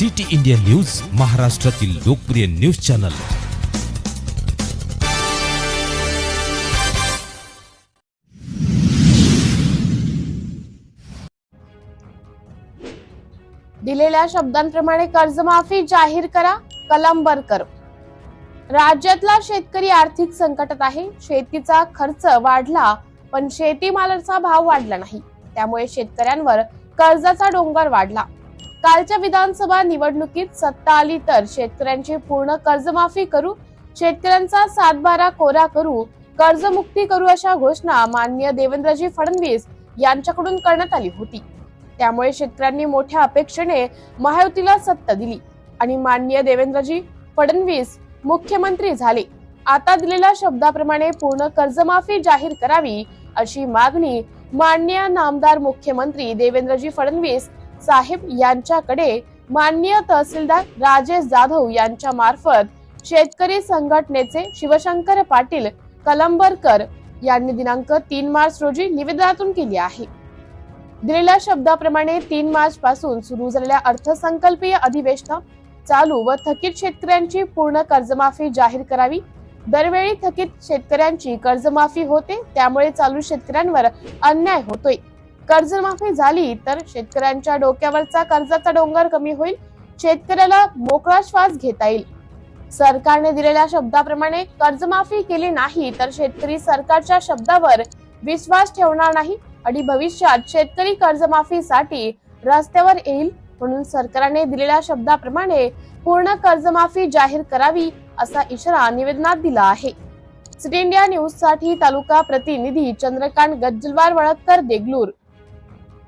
City India news महाराष्ट्रातील लोकप्रिय news channel. दिलेल्या शब्दांप्रमाणे कर्जमाफी जाहीर करा कलंबरकर. राज्यातला शेतकरी आर्थिक संकटात आहे. शेतीचा खर्च वाढला पण शेतीमालाचा भाव वाढला नाही. त्यामुळे शेतकऱ्यांवर कर्जाचा डोंगर वाढला. कालच्या विधानसभा निवडणुकीत सत्ता आली तर शेतकऱ्यांची पूर्ण कर्जमाफी करू शेतकऱ्यांचा सातबारा कोरा करू कर्जमुक्ती करू अशा घोषणा माननीय देवेंद्रजी फडणवीस यांच्याकडून करण्यात आली होती. त्यामुळे शेतकऱ्यांनी मोठ्या अपेक्षेने महायुतीला सत्ता दिली आणि माननीय देवेंद्रजी फडणवीस मुख्यमंत्री झाले. आता दिलेल्या शब्दाप्रमाणे पूर्ण कर्जमाफी जाहीर करावी अशी मागणी माननीय नामदार मुख्यमंत्री देवेंद्रजी फडणवीस साहेब यांच्याकडे माननीय तहसीलदार राजेश जाधव यांच्या मार्फत शेतकरी संघटनेचे शिवशंकर पाटील कलंबरकर यांनी दिनांक तीन मार्च रोजी निवेदनातून केली आहे. दिलेल्या शब्दाप्रमाणे तीन मार्च पासून सुरू झालेल्या अर्थसंकल्पीय अधिवेशन चालू व थकीत शेतकऱ्यांची पूर्ण कर्जमाफी जाहीर करावी. दरवेळी थकीत शेतकऱ्यांची कर्जमाफी होते त्यामुळे चालू शेतकऱ्यांवर अन्याय होतोय. कर्जमाफी झाली तर शेतकऱ्यांच्या डोक्यावरचा कर्जाचा डोंगर कमी होईल शेतकऱ्याला मोकळा श्वास घेता येईल. सरकारने दिलेल्या शब्दाप्रमाणे कर्जमाफी केली नाही तर शेतकरी सरकारच्या शब्दावर विश्वास ठेवणार नाही. आणि भविष्यात शेतकरी कर्जमाफीसाठी रस्त्यावर येईल म्हणून सरकारने दिलेल्या शब्दाप्रमाणे पूर्ण कर्जमाफी जाहीर करावी असा इशारा निवेदनात दिला आहे. सिटी इंडिया न्यूजसाठी तालुका प्रतिनिधी चंद्रकांत गज्जलवार वळक्कर देगलूर.